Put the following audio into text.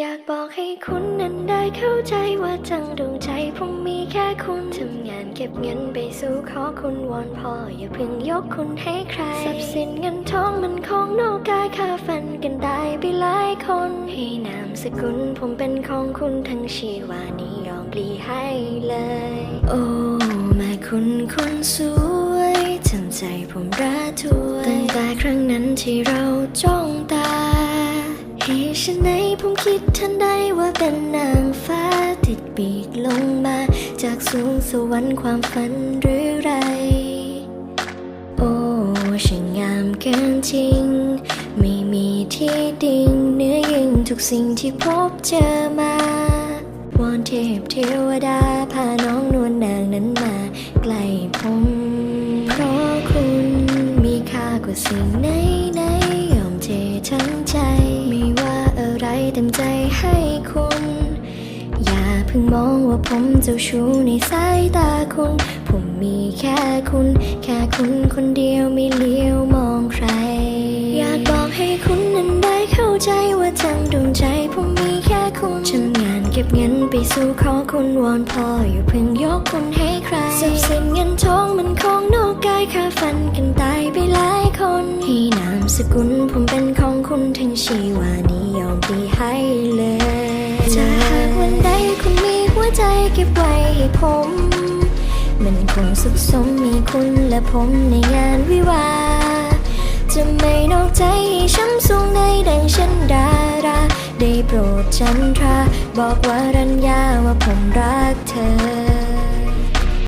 อยากบอกให้คุณนั้นได้เข้าใจว่าจังดวงใจผมมีแค่คุณทำงานเก็บเงินไปสู่ขอคุณวอนพ่ออย่าเพิ่งยกคุณให้ใครทรัพย์สินเงินทองมันของนอกกายค่าฟันกันได้ไปหลายคนให้นามสกุลผมเป็นของคุณทั้งชีวานี้ยอมปลีให้เลย โอ้แม่คุณคนสวยทำใจผมระทวยตั้งแต่ครั้งนั้นที่เราจ้องตา เหตุไฉนผมคิดทันใดว่าเป็นนางฟ้าติดปีกลงมา จากสูงสวรรค์ความฝันหรือไร โอ้ช่างงามเกินจริง ไม่มีที่ดิ่งเหนื้อยิ่งทุกสิ่งที่พบเจอมาวอนเทพเทวดา พาน้องนวลนางนั้นมาใกล้ผมเพราะคุณมีค่ากว่าสิ่งไหนไหนยอมเททั้งใจ เต็มใจให้คุณ อย่าเพิ่งมองว่าผมเจ้าชู้ในสายตาคุณ ผมมีแค่คุณ แค่คุณคนเดียวไม่เลี้ยวมองใคร อยากบอกให้คุณนั้นได้เข้าใจว่าจังดวงใจผมมีแค่คุณทำงานเก็บเงินไปสู่ขอคุณวอนพออย่าเพิ่งยกคุณให้ใครทรัพย์สินเงินทองมันของนอกกายค่าฟันกันตายไปหลาย คนให้นามสกุลผมเป็นของคุณทั้งชีวานี้ยอมปีให้เลยจะหากวันใดคุณมีหัวใจเก็บไว้ให้ผม มันคงสุขสมมีคุณและผมในงานวิวา จะไม่นอกใจให้ช้ำสูงในดังฉันดารา ได้โปรดจันทรา บอกว่ารัญญาว่าผมรักเธอ